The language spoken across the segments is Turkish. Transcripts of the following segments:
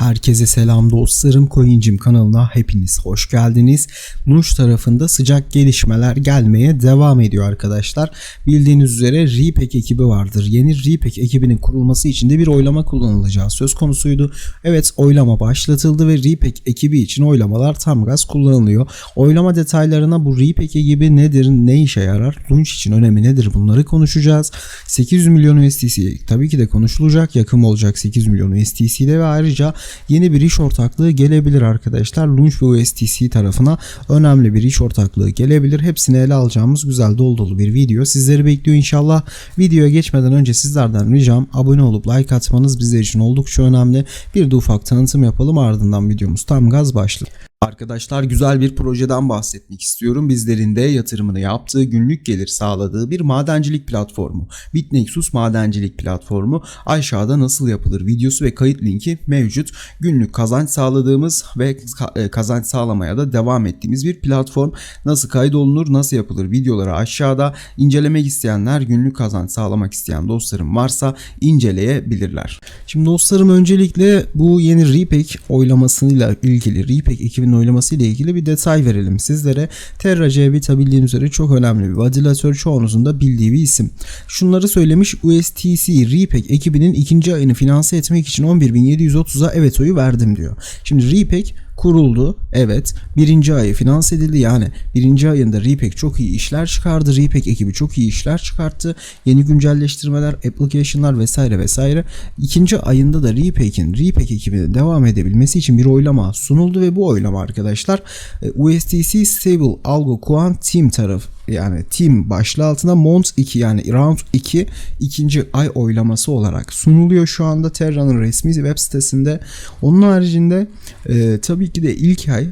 Herkese selam dostlarım Coincim kanalına hepiniz hoş geldiniz. Lunch tarafında sıcak gelişmeler gelmeye devam ediyor arkadaşlar. Bildiğiniz üzere Repack ekibi vardır. Yeni Repack ekibinin kurulması için de bir oylama kullanılacağı söz konusuydu. Evet oylama başlatıldı ve Repack ekibi için oylamalar tam gaz kullanılıyor. Oylama detaylarına bu Repack ekibi nedir, ne işe yarar, Lunch için önemi nedir bunları konuşacağız. 800 milyon USDC tabii ki de konuşulacak. Yakın olacak 8 milyon USDC'de ve ayrıca yeni bir iş ortaklığı gelebilir arkadaşlar. Launch ve USDC tarafına önemli bir iş ortaklığı gelebilir. Hepsini ele alacağımız güzel dolu dolu bir video sizleri bekliyor inşallah. Videoya geçmeden önce sizlerden ricam abone olup like atmanız bizler için oldukça önemli. Bir de ufak tanıtım yapalım ardından videomuz tam gaz başlıyor. Arkadaşlar güzel bir projeden bahsetmek istiyorum. Bizlerin de yatırımını yaptığı, günlük gelir sağladığı bir madencilik platformu. Bitnexus madencilik platformu aşağıda nasıl yapılır videosu ve kayıt linki mevcut. Günlük kazanç sağladığımız ve e, kazanç sağlamaya da devam ettiğimiz bir platform. Nasıl kaydolunur, nasıl yapılır videoları aşağıda. incelemek isteyenler, günlük kazanç sağlamak isteyen dostlarım varsa inceleyebilirler. Şimdi dostlarım öncelikle bu yeni Repack oylamasıyla ilgili Repack ekibinin oylaması ile ilgili bir detay verelim sizlere. Terra C bildiğiniz üzere çok önemli bir validatör çoğunuzun da bildiği bir isim. Şunları söylemiş USTC Repack ekibinin ikinci ayını finanse etmek için 11.730'a evet oyu verdim diyor. Şimdi Repack kuruldu. Evet. Birinci ayı finanse edildi. Yani birinci ayında Repack çok iyi işler çıkardı. Repack ekibi çok iyi işler çıkarttı. Yeni güncelleştirmeler, application'lar vesaire vesaire. İkinci ayında da Repack'in Repack ekibine devam edebilmesi için bir oylama sunuldu ve bu oylama arkadaşlar e, USDC Stable Algo Quant Team tarafı yani team başlığı altında Mont 2 yani Round 2 ikinci ay oylaması olarak sunuluyor şu anda Terra'nın resmi web sitesinde. Onun haricinde e, tabii ki de ilk ay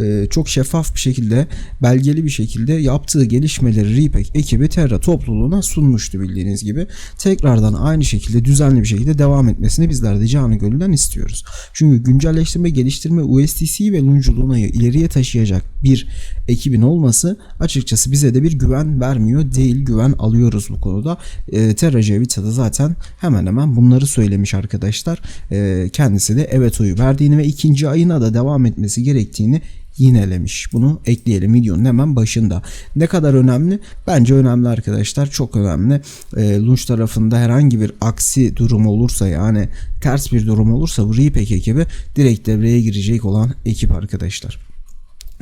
e, çok şeffaf bir şekilde belgeli bir şekilde yaptığı gelişmeleri Repack ekibi Terra topluluğuna sunmuştu bildiğiniz gibi. Tekrardan aynı şekilde düzenli bir şekilde devam etmesini bizler de canı gönülden istiyoruz. Çünkü güncelleştirme, geliştirme, USDC ve Luna'yı ileriye taşıyacak bir ekibin olması açıkçası bize de bir güven vermiyor değil. Güven alıyoruz bu konuda. E, Terra Cevita da zaten hemen hemen bunları söylemiş arkadaşlar. E, kendisi de evet oyu verdiğini ve ikinci ayına da devam etmesi gerektiğini yinelemiş. Bunu ekleyelim videonun hemen başında. Ne kadar önemli? Bence önemli arkadaşlar. Çok önemli. E, Launch tarafında herhangi bir aksi durum olursa yani ters bir durum olursa bu Repack ekibi direkt devreye girecek olan ekip arkadaşlar.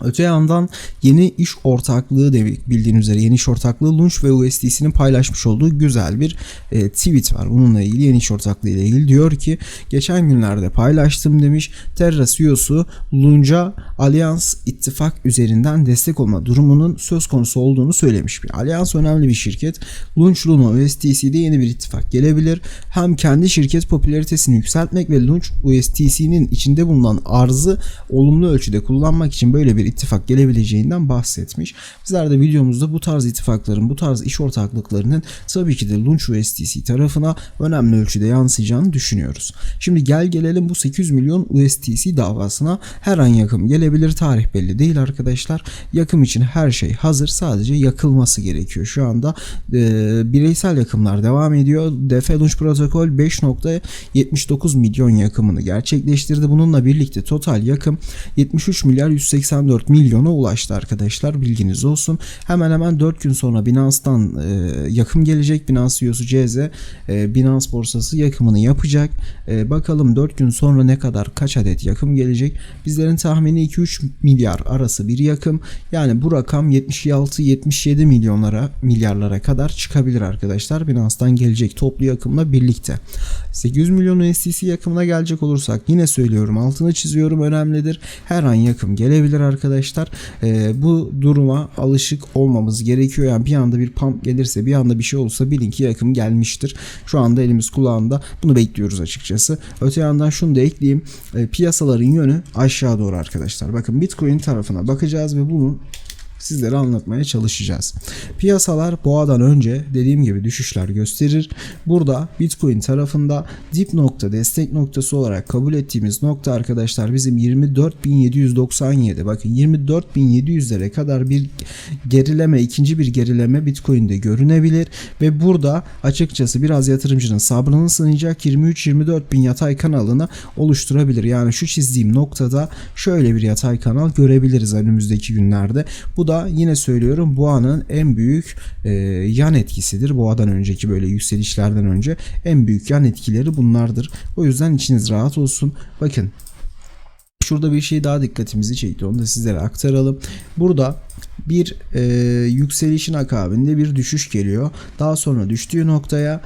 Öte yandan yeni iş ortaklığı de bildiğiniz üzere yeni iş ortaklığı Launch ve USDC'nin paylaşmış olduğu güzel bir e, tweet var. Bununla ilgili yeni iş ortaklığı ile ilgili diyor ki geçen günlerde paylaştım demiş. Terra CEO'su Launch'a Allianz ittifak üzerinden destek olma durumunun söz konusu olduğunu söylemiş. Bir Allianz önemli bir şirket. Launch Luna USDC'de yeni bir ittifak gelebilir. Hem kendi şirket popülaritesini yükseltmek ve Launch USDC'nin içinde bulunan arzı olumlu ölçüde kullanmak için böyle bir ittifak gelebileceğinden bahsetmiş. Bizler de videomuzda bu tarz ittifakların, bu tarz iş ortaklıklarının tabii ki de Launch USDC tarafına önemli ölçüde yansıyacağını düşünüyoruz. Şimdi gel gelelim bu 800 milyon USDC davasına her an yakım gelebilir. Tarih belli değil arkadaşlar. Yakım için her şey hazır. Sadece yakılması gerekiyor. Şu anda e, bireysel yakımlar devam ediyor. DF Launch Protokol 5.79 milyon yakımını gerçekleştirdi. Bununla birlikte total yakım 73 milyar 184 milyona ulaştı arkadaşlar. Bilginiz olsun. Hemen hemen 4 gün sonra Binance'dan e, yakım gelecek. Binance CEO'su CZ e, Binance borsası yakımını yapacak. E, bakalım 4 gün sonra ne kadar kaç adet yakım gelecek. Bizlerin tahmini 2-3 milyar arası bir yakım. Yani bu rakam 76-77 milyonlara milyarlara kadar çıkabilir arkadaşlar. Binance'dan gelecek toplu yakımla birlikte. 800 milyon USDC yakımına gelecek olursak yine söylüyorum altını çiziyorum önemlidir. Her an yakım gelebilir arkadaşlar. Ee, bu duruma alışık olmamız gerekiyor. Yani bir anda bir pump gelirse bir anda bir şey olursa bilin ki yakım gelmiştir. Şu anda elimiz kulağında bunu bekliyoruz açıkçası. Öte yandan şunu da ekleyeyim. Ee, piyasaların yönü aşağı doğru arkadaşlar. Bakın Bitcoin tarafına bakacağız ve bunun sizlere anlatmaya çalışacağız. Piyasalar boğadan önce dediğim gibi düşüşler gösterir. Burada Bitcoin tarafında dip nokta destek noktası olarak kabul ettiğimiz nokta arkadaşlar bizim 24.797 bakın 24.700'lere kadar bir gerileme ikinci bir gerileme Bitcoin'de görünebilir ve burada açıkçası biraz yatırımcının sabrını sınayacak 23-24 bin yatay kanalını oluşturabilir. Yani şu çizdiğim noktada şöyle bir yatay kanal görebiliriz önümüzdeki günlerde. Bu da yine söylüyorum boğanın en büyük e, yan etkisidir. Boğadan önceki böyle yükselişlerden önce en büyük yan etkileri bunlardır. O yüzden içiniz rahat olsun. Bakın Şurada bir şey daha dikkatimizi çekti. Onu da sizlere aktaralım. Burada bir e, yükselişin akabinde bir düşüş geliyor. Daha sonra düştüğü noktaya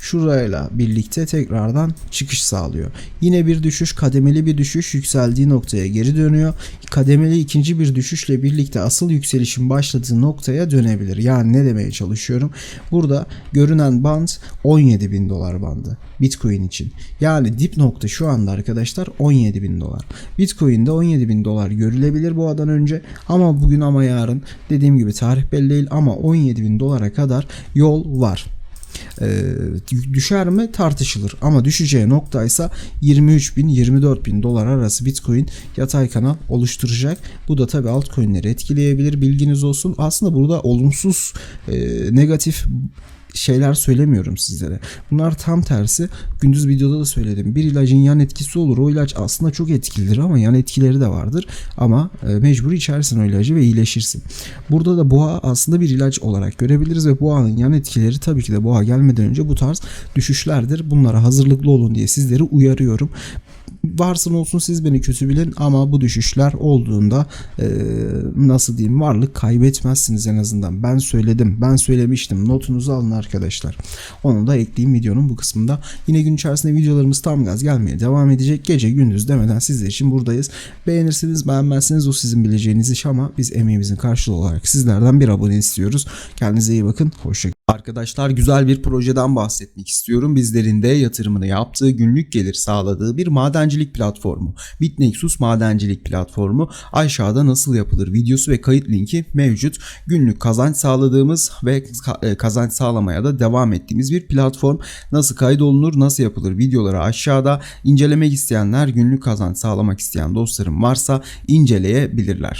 şurayla birlikte tekrardan çıkış sağlıyor. Yine bir düşüş, kademeli bir düşüş yükseldiği noktaya geri dönüyor. Kademeli ikinci bir düşüşle birlikte asıl yükselişin başladığı noktaya dönebilir. Yani ne demeye çalışıyorum? Burada görünen band 17 bin dolar bandı Bitcoin için. Yani dip nokta şu anda arkadaşlar 17 bin dolar. Bitcoin'de 17 bin dolar görülebilir bu adan önce ama bugün ama yarın dediğim gibi tarih belli değil ama 17 bin dolara kadar yol var. Ee, düşer mi tartışılır ama düşeceği noktaysa 23 bin 24 bin dolar arası Bitcoin yatay kanal oluşturacak. Bu da tabi altcoin'leri etkileyebilir bilginiz olsun. Aslında burada olumsuz e, negatif şeyler söylemiyorum sizlere. Bunlar tam tersi. Gündüz videoda da söyledim. Bir ilacın yan etkisi olur. O ilaç aslında çok etkilidir ama yan etkileri de vardır. Ama e, mecbur içersin o ilacı ve iyileşirsin. Burada da boğa aslında bir ilaç olarak görebiliriz ve boğanın yan etkileri tabii ki de boğa gelmeden önce bu tarz düşüşlerdir. Bunlara hazırlıklı olun diye sizleri uyarıyorum varsın olsun siz beni kötü bilin ama bu düşüşler olduğunda e, nasıl diyeyim varlık kaybetmezsiniz en azından. Ben söyledim, ben söylemiştim. Notunuzu alın arkadaşlar. Onu da ekleyeyim videonun bu kısmında. Yine gün içerisinde videolarımız tam gaz gelmeye devam edecek. Gece gündüz demeden sizler için buradayız. Beğenirsiniz, beğenmezseniz o sizin bileceğiniz iş ama biz emeğimizin karşılığı olarak sizlerden bir abone istiyoruz. Kendinize iyi bakın. Hoşçakalın. Arkadaşlar güzel bir projeden bahsetmek istiyorum. Bizlerin de yatırımını yaptığı günlük gelir sağladığı bir madencilik platformu. Bitnexus madencilik platformu aşağıda nasıl yapılır videosu ve kayıt linki mevcut. Günlük kazanç sağladığımız ve kazanç sağlamaya da devam ettiğimiz bir platform. Nasıl kaydolunur, nasıl yapılır videoları aşağıda. incelemek isteyenler, günlük kazanç sağlamak isteyen dostlarım varsa inceleyebilirler.